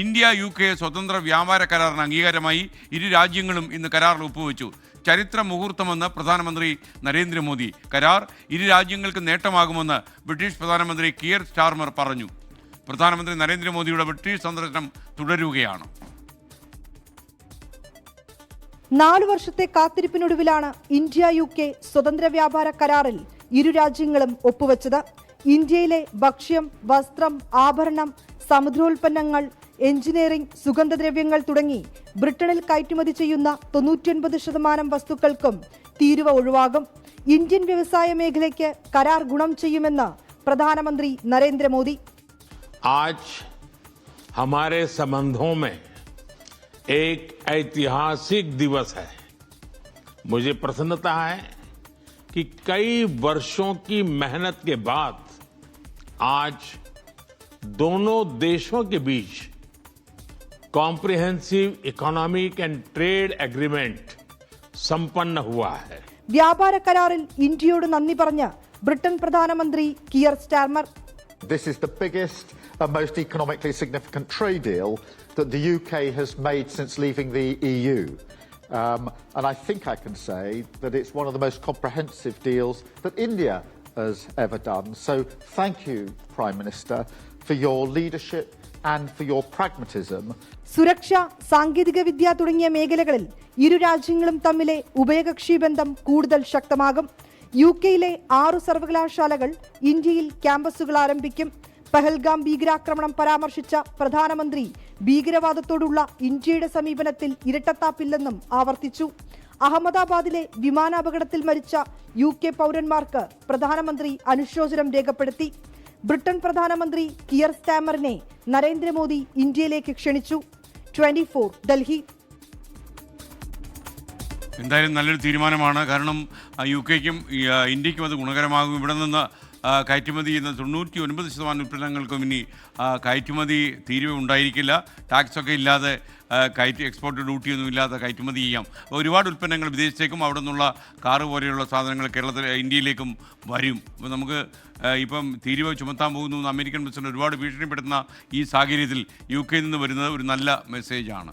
India U K സ്വതന്ത്ര വ്യാപാര കരാറിന് അംഗീകാരമായി ഇരു രാജ്യങ്ങളും ഇന്ന് കരാറിൽ ഒപ്പുവെച്ചു. ചരിത്ര മുഹൂർത്തമെന്ന് പ്രധാനമന്ത്രി നരേന്ദ്രമോദി. കരാർ ഇരു രാജ്യങ്ങൾക്ക് നേട്ടമാകുമെന്ന് ബ്രിട്ടീഷ് പ്രധാനമന്ത്രി കിയർ സ്റ്റാർമർ പറഞ്ഞു. പ്രധാനമന്ത്രി നരേന്ദ്രമോദിയുടെ ബ്രിട്ടീഷ് സന്ദർശനം തുടരുകയാണ്. നാലു വർഷത്തെ കാത്തിരിപ്പിനൊടുവിലാണ് ഇന്ത്യ യു കെ സ്വതന്ത്ര വ്യാപാര കരാറിൽ ഇരു രാജ്യങ്ങളും ഒപ്പുവെച്ചത്. ഇന്ത്യയിലെ ഭക്ഷ്യം വസ്ത്രം ആഭരണം സമുദ്രോൽപ്പന്നങ്ങൾ എഞ്ചിനീയറിംഗ് സുഗന്ധദ്രവ്യങ്ങൾ തുടങ്ങി ബ്രിട്ടനിൽ കയറ്റുമതി ചെയ്യുന്ന തൊണ്ണൂറ്റിയൊൻപത് ശതമാനം വസ്തുക്കൾക്കും തീരുവ ഒഴിവാകും ഇന്ത്യൻ വ്യവസായ മേഖലയ്ക്ക് കരാർ ഗുണം ചെയ്യുമെന്ന് പ്രധാനമന്ത്രി നരേന്ദ്രമോദി आज हमारे संबंधों में एक ऐतिहासिक दिवस है मुझे प्रसन्नता है कि कई वर्षों की मेहनत के बाद आज दोनों देशों के बीच Comprehensive economic and trade agreement संपन्न हुआ है വ്യാപാര കരാറിൽ ഇന്ത്യയോട് നന്ദി പറഞ്ഞ് ബ്രിട്ടൻ പ്രധാനമന്ത്രി Keir Starmer This is the biggest and most economically significant trade deal that the UK has made since leaving the EU. Um, and I think I can say that it's one of the most comprehensive deals that India has ever done. So thank you, Prime Minister, for your leadership and for your pragmatism. സുരക്ഷ സാങ്കേതിക വിദ്യ തുടങ്ങിയ മേഖലകളിൽ ഇരു രാജ്യങ്ങളും തമ്മിലെ ഉഭയകക്ഷി ബന്ധം കൂടുതൽ ശക്തമാകും. യു കെയിലെ ആറു സർവകലാശാലകൾ ഇന്ത്യയിൽ ക്യാമ്പസുകൾ ആരംഭിക്കും. പഹൽഗാം ഭീകരാക്രമണം പരാമർശിച്ച പ്രധാനമന്ത്രി ഭീകരവാദത്തോടുള്ള ഇന്ത്യയുടെ സമീപനത്തിൽ ഇരട്ടത്താപ്പില്ലെന്നും ആവർത്തിച്ചു. അഹമ്മദാബാദിലെ വിമാനാപകടത്തിൽ മരിച്ച യു കെ പൗരന്മാർക്ക് പ്രധാനമന്ത്രി അനുശോചനം രേഖപ്പെടുത്തി. ബ്രിട്ടൻ പ്രധാനമന്ത്രി കിയർ സ്റ്റാമറിനെ നരേന്ദ്രമോദി ഇന്ത്യയിലേക്ക് ക്ഷണിച്ചു. Twenty four Delhi. എന്തായാലും നല്ലൊരു തീരുമാനമാണ്. കാരണം യു കെക്കും ഇന്ത്യക്കും അത് ഗുണകരമാകും. ഇവിടെ നിന്ന് കയറ്റുമതി ചെയ്യുന്ന തൊണ്ണൂറ്റി ഒൻപത് ശതമാനം ഉൽപ്പന്നങ്ങൾക്കും ഇനി കയറ്റുമതി തീരുവ ഉണ്ടായിരിക്കില്ല. ടാക്സൊക്കെ ഇല്ലാതെ കയറ്റി എക്സ്പോർട്ട് ഡ്യൂട്ടിയൊന്നും ഇല്ലാതെ കയറ്റുമതി ചെയ്യാം. ഒരുപാട് ഉൽപ്പന്നങ്ങൾ വിദേശത്തേക്കും അവിടെ നിന്നുള്ള കാറ് പോലെയുള്ള സാധനങ്ങൾ കേരളത്തിൽ ഇന്ത്യയിലേക്കും വരും. അപ്പോൾ നമുക്ക് ഇപ്പം തീരുവ ചുമത്താൻ പോകുന്നു അമേരിക്കൻ പ്രസിഡന്റ് ഒരുപാട് ഭീഷണിപ്പെടുത്തുന്ന ഈ സാഹചര്യത്തിൽ യു കെയിൽ നിന്ന് വരുന്നത് ഒരു നല്ല മെസ്സേജാണ്.